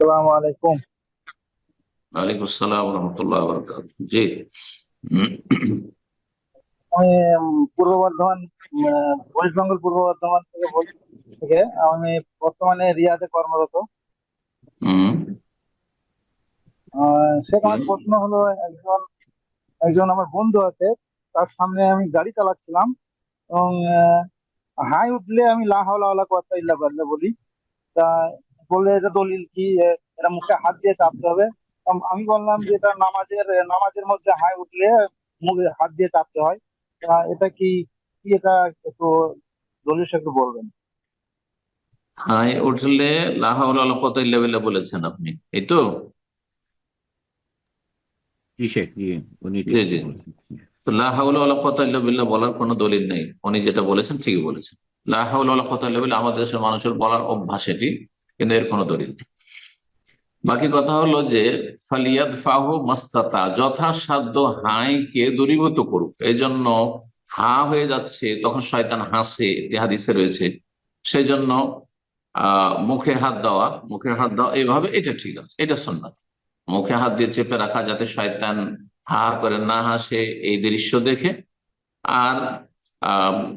আসসালামু আলাইকুম। ওয়ালাইকুম আসসালাম রহমতুল্লাহ বরকাত জি। আমি পূর্ব বর্ধমান ওয়েস্ট বেঙ্গল পূর্ব বর্ধমান থেকে বলছি থেকে আমি বর্তমানে রিয়াদে কর্মরত। শেখ আমার প্রশ্ন হলো একজন একজন আমার বন্ধু আছে তার সামনে আমি গাড়ি চালাচ্ছিলাম এবং হাই উঠলে আমি লা হাওলা ওয়ালা কুওয়াত্তা ইল্লা বলি। তা বললে এটা দলিল কি? এটা মুখে হাত দিয়ে চাপতে হবে। আমি বললাম যে এটা নামাজের নামাজের মধ্যে হাই উঠলে মুখে হাত দিয়ে চাপতে হয়। তা এটা কি কি এটা একটু দলিল একটু বলবেন। হাই উঠলে লাহাউল কত লেভেলে বলেছেন আপনি এই তো? বলার কোনো দলিল নেই। উনি যেটা বলেছেন ঠিকই বলেছেন। লাহাউল কত লেভেল আমাদের দেশের মানুষের বলার অভ্যাস এটি। কিন্তু এর কোনো দলিল নেই। বাকি কথা হলো যে ফালিয়াদ ফাহু মাস্তাতা, যথাসাধ্য হাইকে দূরীভূত করুক। এই জন্য হা হয়ে যাচ্ছে, তখন শয়তান হাসে হাদিসে রয়েছে। সেই জন্য মুখে হাত দেওয়া, মুখে হাত দেওয়া এইভাবে এটা ঠিক আছে, এটা সন্ন্যাত মুখে হাত দিয়ে চেপে রাখা যাতে শয়তান হা করে না হাসে, এই দৃশ্য দেখে। আর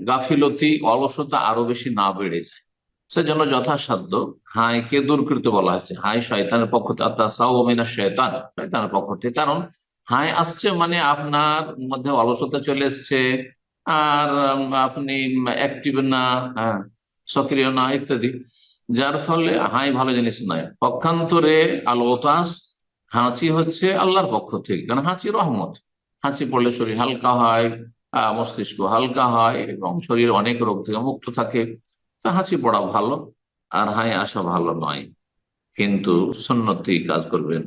গাফিলতি অলসতা আরও বেশি না বেড়ে যায়। সেজন্য যথাসাধ্য হাইকে দূর করতে বলা হয়েছে। হাই শয়তানের পক্ষ থেকে আত্মা শয়তান শয়তানের পক্ষ থেকে। কারণ হাই আসছে মানে আপনার মধ্যে অলসতা চলে এসছে আর আপনি অ্যাক্টিভ না হ্যাঁ, সক্রিয় না ইত্যাদি। যার ফলে হাই ভালো জিনিস নয়। পক্ষান্তরে আল ওতাস হাঁচি হচ্ছে আল্লাহর পক্ষ থেকে। কারণ হাঁচি রহমত। হাঁচি পড়লে শরীর হালকা হয় মস্তিষ্ক হালকা হয় এবং শরীর অনেক রোগ থেকে মুক্ত থাকে। হাঁচি পড়া ভালো, আর হাই আসা ভালো নয়। কিন্তু সন্ন্যতি কাজ করবেন।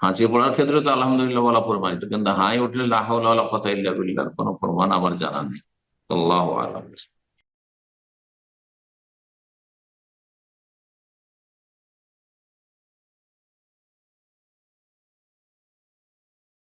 হাঁচি পড়ার ক্ষেত্রে তো আলহামদুলিল্লাহ বলা প্রমাণিত, কিন্তু হাই উঠলে লাহ কথা ইল্লা বিল্লাহর কোনো প্রমাণ আমার জানা নেই। আল্লাহ আলম।